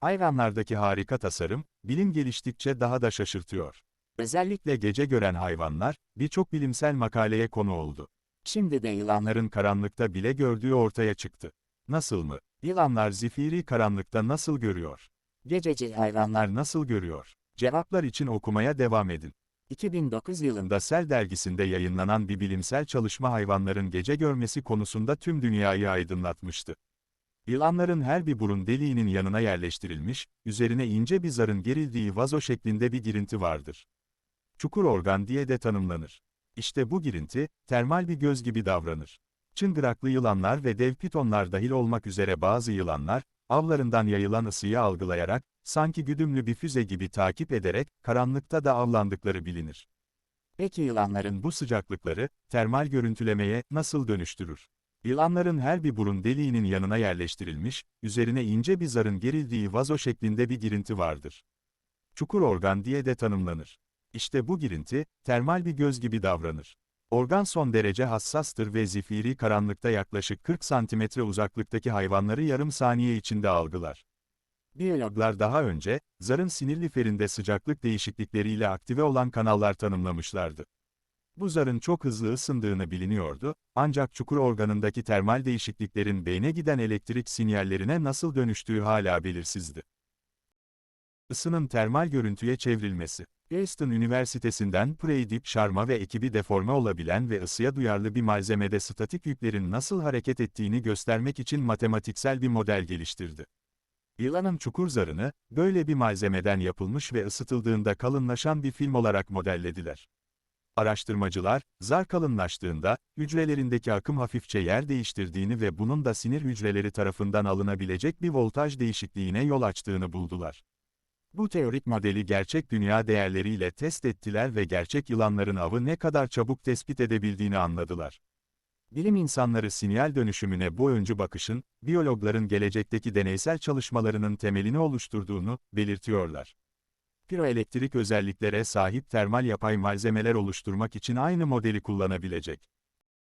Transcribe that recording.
Hayvanlardaki harika tasarım, bilim geliştikçe daha da şaşırtıyor. Özellikle gece gören hayvanlar, birçok bilimsel makaleye konu oldu. Şimdi de yılanların karanlıkta bile gördüğü ortaya çıktı. Nasıl mı? Yılanlar zifiri karanlıkta nasıl görüyor? Gececi hayvanlar nasıl görüyor? Cevaplar için okumaya devam edin. 2009 yılında Cell dergisinde yayınlanan bir bilimsel çalışma hayvanların gece görmesi konusunda tüm dünyayı aydınlatmıştı. Yılanların her bir burun deliğinin yanına yerleştirilmiş, üzerine ince bir zarın gerildiği vazo şeklinde bir girinti vardır. Çukur organ diye de tanımlanır. İşte bu girinti, termal bir göz gibi davranır. Çıngıraklı yılanlar ve dev pitonlar dahil olmak üzere bazı yılanlar, avlarından yayılan ısıyı algılayarak, sanki güdümlü bir füze gibi takip ederek, karanlıkta da avlandıkları bilinir. Peki yılanların bu sıcaklıkları, termal görüntülemeye nasıl dönüştürür? Yılanların her bir burun deliğinin yanına yerleştirilmiş, üzerine ince bir zarın gerildiği vazo şeklinde bir girinti vardır. Çukur organ diye de tanımlanır. İşte bu girinti, termal bir göz gibi davranır. Organ son derece hassastır ve zifiri karanlıkta yaklaşık 40 santimetre uzaklıktaki hayvanları yarım saniye içinde algılar. Biyologlar daha önce, zarın sinir liferinde sıcaklık değişiklikleriyle aktive olan kanallar tanımlamışlardı. Bu zarın çok hızlı ısındığını biliniyordu, ancak çukur organındaki termal değişikliklerin beyne giden elektrik sinyallerine nasıl dönüştüğü hala belirsizdi. Isının termal görüntüye çevrilmesi. Princeton Üniversitesi'nden Pradeep Sharma ve ekibi deforme olabilen ve ısıya duyarlı bir malzemede statik yüklerin nasıl hareket ettiğini göstermek için matematiksel bir model geliştirdi. Yılanın çukur zarını, böyle bir malzemeden yapılmış ve ısıtıldığında kalınlaşan bir film olarak modellediler. Araştırmacılar, zar kalınlaştığında, hücrelerindeki akım hafifçe yer değiştirdiğini ve bunun da sinir hücreleri tarafından alınabilecek bir voltaj değişikliğine yol açtığını buldular. Bu teorik modeli gerçek dünya değerleriyle test ettiler ve gerçek yılanların avı ne kadar çabuk tespit edebildiğini anladılar. Bilim insanları sinyal dönüşümüne bu öncü bakışın, biyologların gelecekteki deneysel çalışmalarının temelini oluşturduğunu belirtiyorlar. Piroelektrik özelliklere sahip termal yapay malzemeler oluşturmak için aynı modeli kullanabilecek.